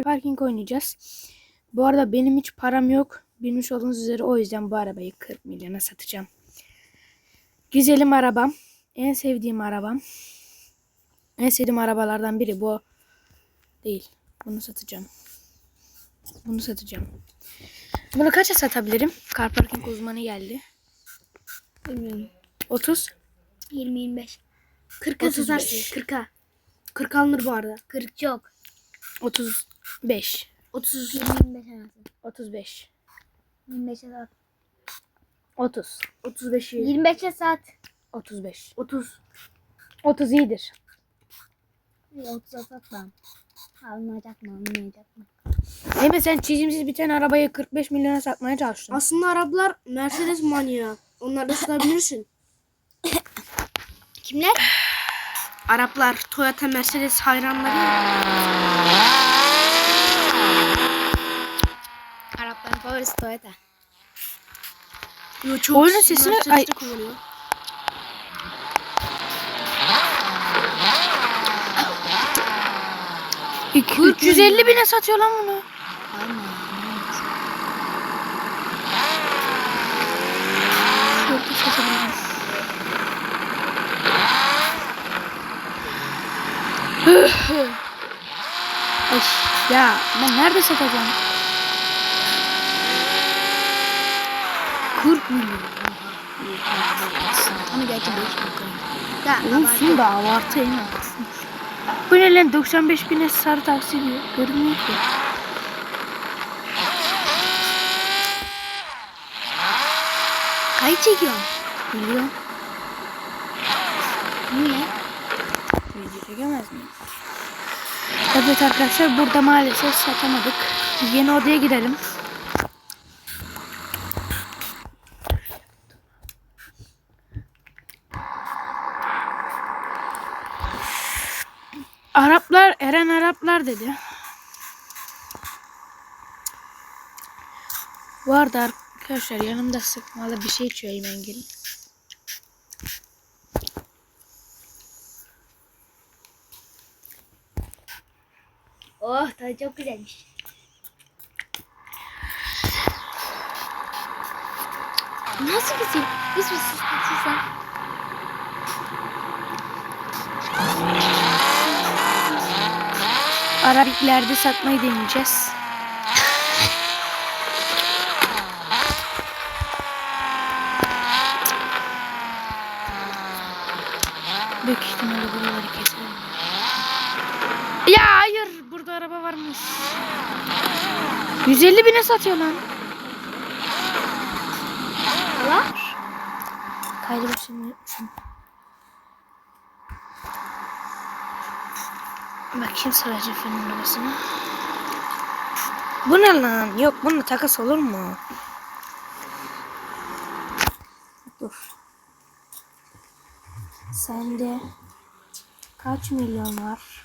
parking oynayacağız. Bu arada benim hiç param yok. Bilmiş olduğunuz üzere o yüzden bu arabayı 40 milyona satacağım. Güzelim arabam. En sevdiğim arabam. En sevdiğim arabalardan biri bu. Değil. Bunu satacağım. Bunu satacağım. Bunu kaça satabilirim? Car parking uzmanı geldi. Bilmiyorum. 30. 20-25. 40'a 35. satarsın. 40'a. 40 alınır bu arada. 40 çok. 35. 30. 20-25 arası. 35. 25'e sat. 30. 35'i. 25'e sat. 35. 30. 30 iyidir. 30'a sat lan. Alınacak mı alınmayacak mı? Değil sen çizimsiz bir tane arabayı 45 milyona satmaya çalıştın. Aslında Araplar Mercedes manyağı. Onları da satabilirsin. Kimler? Araplar Toyota Mercedes hayranları. Arapların favorisi Toyota. Yo, çok Oyunun sesini- ay- kullanıyor. İki- 350 bine satıyor lan bunu. Alma. Şurada satabilirim. Ay, ya ben nerede satacağım? 40 milyon. Onu gerçi 5 milyon. Olsun da az. Bu ne lan 95 bine sarı taksi diyor. Görünmüyor ki. Kayıt çekiyorum. Biliyorum. Niye? Çekemez miyim? Evet arkadaşlar burada maalesef satamadık. Yeni odaya gidelim. Araplar, Eren Araplar dedi. Bu arada arkadaşlar yanımda sıkmalı bir şey içiyor hemen. Tadı çok güzelmiş. Nasıl? Hiçbir şey sen. Arabiklerde satmayı deneyeceğiz. Büyük ihtimalle buraları keserim. Ya hayır burada araba varmış. 150 bine satıyor lan. Ulan. Kaydı başını unutmuşum. Bakayım sadece filmin arasına. Bu ne lan? Yok bununla takas olur mu? Dur. Sende kaç milyon var?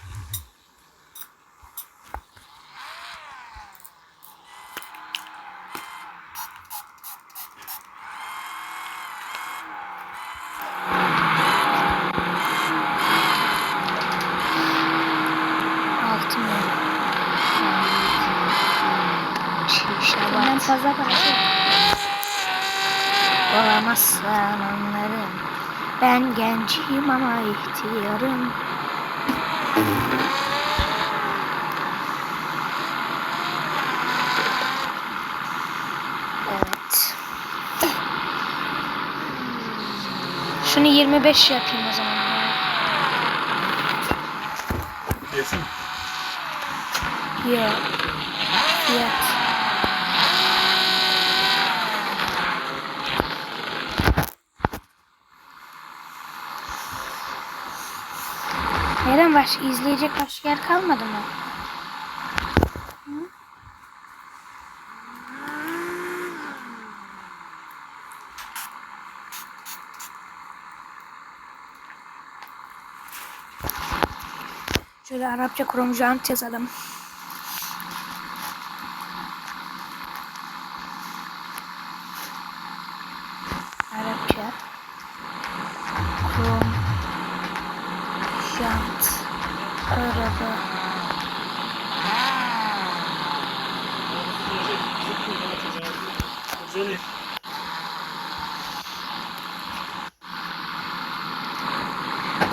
Altı milyon. Ben fazla parası. Olamazsan anlarım. Ben gencim ama ihtiyarım. Evet. Şunu 25 yapayım o zaman ya. Yesin. Yok. Fiyat. Başka izleyecek başka yer kalmadı mı? Hı? Şöyle Arapça kromjant yazalım. arada. Güzel.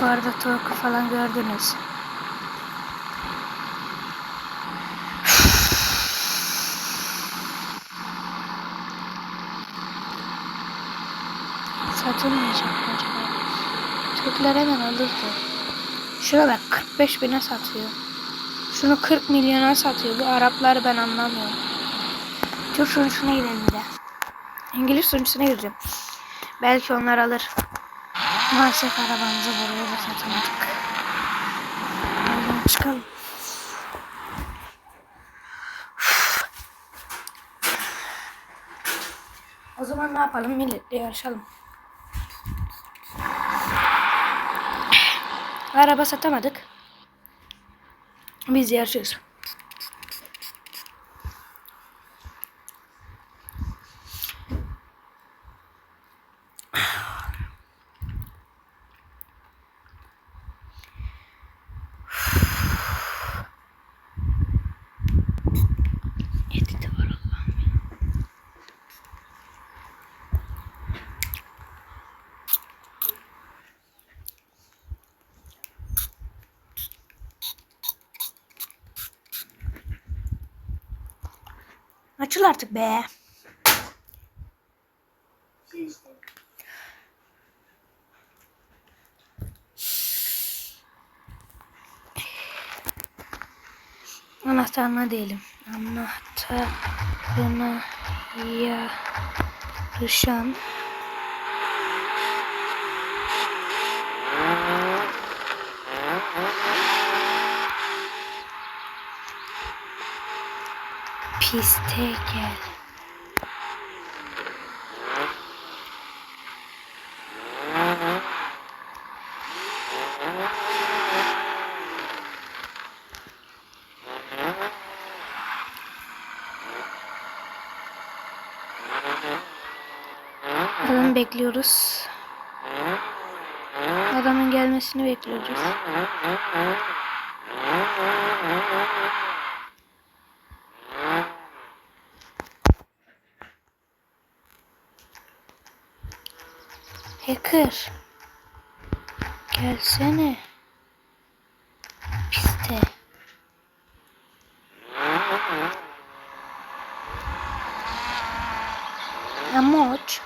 Bu arada Torku falan gördünüz. Satılmayacak mı acaba? Türkler hemen alırdı. Şuna bak 45 bine satıyor. Şunu 40 milyona satıyor. Bu Arapları ben anlamıyorum. Türk sunucusuna gidelim de. İngiliz sunucusuna gireceğim. Belki onlar alır. Maalesef arabamızı buraya da satamadık. Oradan çıkalım. O zaman ne yapalım? Milletle yarışalım. Araba satamadık. Biz yarışıyoruz. Açıl artık be. Anahtarına değilim. Anahtarına yarışan piste gel. Adamı bekliyoruz. Adamın gelmesini bekliyoruz. Hacker. Gelsene. Piste. Emoç.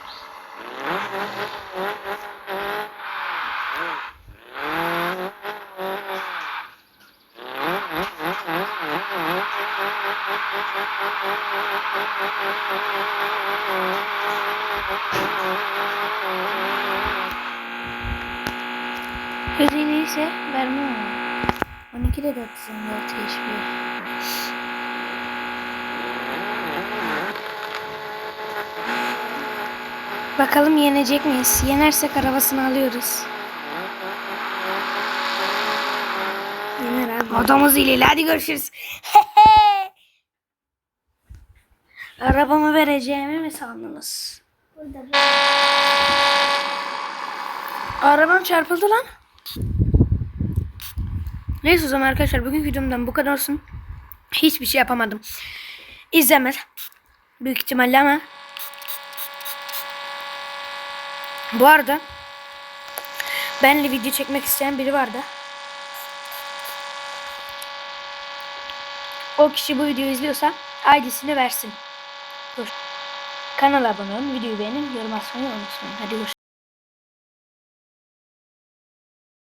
Ödeli ise vermem ama. 12 de 454 HP. Bakalım yenecek miyiz? Yenersek arabasını alıyoruz. Yener abi. Odamız ile hadi görüşürüz. Arabamı vereceğimi mi sandınız? Burada Arabam çarpıldı lan. Neyse o zaman arkadaşlar bugünkü videomdan bu kadar olsun. Hiçbir şey yapamadım. İzlemez. Büyük ihtimalle ama. Bu arada benle video çekmek isteyen biri vardı. O kişi bu videoyu izliyorsa ID'sini versin. Dur. Kanala abone olun, videoyu beğenin, yorum atmayı unutmayın. Hadi görüşürüz.